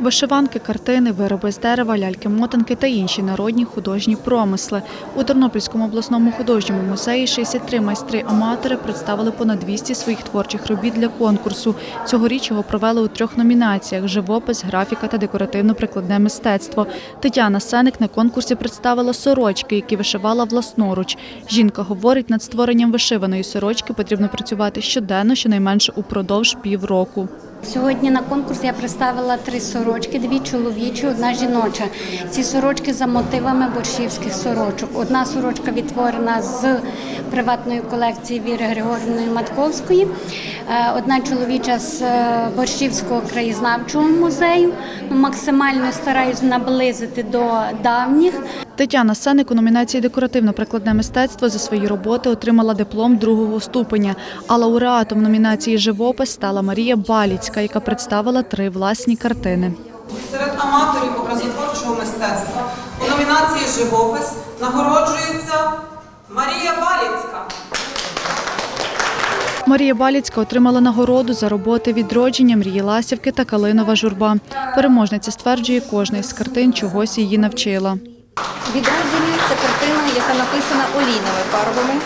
Вишиванки, картини, вироби з дерева, ляльки-мотанки та інші народні художні промисли. У Тернопільському обласному художньому музеї 63 майстри-аматори представили понад 200 своїх творчих робіт для конкурсу. Цьогоріч його провели у трьох номінаціях: живопис, графіка та декоративно-прикладне мистецтво. Тетяна Сеник на конкурсі представила сорочки, які вишивала власноруч. Жінка говорить, над створенням вишиваної сорочки потрібно працювати щоденно, щонайменше упродовж півроку. Сьогодні на конкурс я представила три сорочки: дві чоловічі, одна жіноча. Ці сорочки за мотивами борщівських сорочок. Одна сорочка відтворена з приватної колекції Віри Григорівної Матковської, е, одна чоловіча з е, борщівського краєзнавчого музею. Ну, Максимально стараюсь наблизити до давніх. Тетяна Сеник у номінації Декоративно-прикладне мистецтво за свої роботи отримала диплом другого ступеня. А лауреатом номінації Живопис стала Марія Баліцька, яка представила три власні картини. Серед аматорів образотворчого мистецтва у номінації Живопис нагороджується Марія Баліцька. Марія Баліцька отримала нагороду за роботи відродження мрії Ласівки та Калинова журба. Переможниця стверджує, кожна із картин чогось її навчила. Відродження це картина, яка написана олійними фарбами.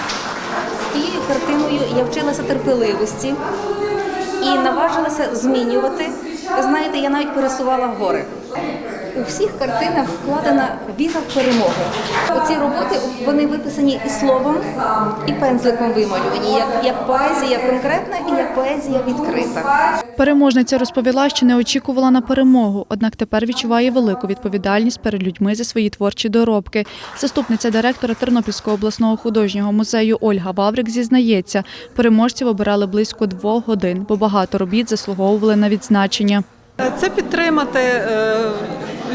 З тією картиною я вчилася терпеливості і наважилася змінювати. Ви знаєте, я навіть пересувала гори. У всіх картинах вкладена віра в перемогу. Оці роботи вони виписані і словом, і пензликом вималювані, як, як поезія конкретна і як поезія відкрита. Переможниця розповіла, що не очікувала на перемогу, однак тепер відчуває велику відповідальність перед людьми за свої творчі доробки. Заступниця директора Тернопільського обласного художнього музею Ольга Ваврик зізнається, переможців обирали близько двох годин, бо багато робіт заслуговували на відзначення. Це підтримати е,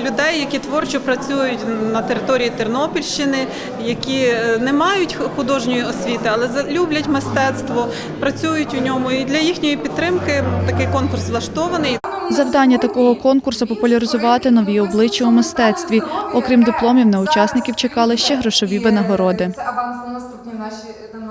людей, які творчо працюють на території Тернопільщини, які е, не мають художньої освіти, але люблять мистецтво, працюють у ньому. І для їхньої підтримки такий конкурс влаштований. Завдання такого конкурсу популяризувати нові обличчя у мистецтві. Окрім дипломів, на учасників чекали ще грошові винагороди. Це аванс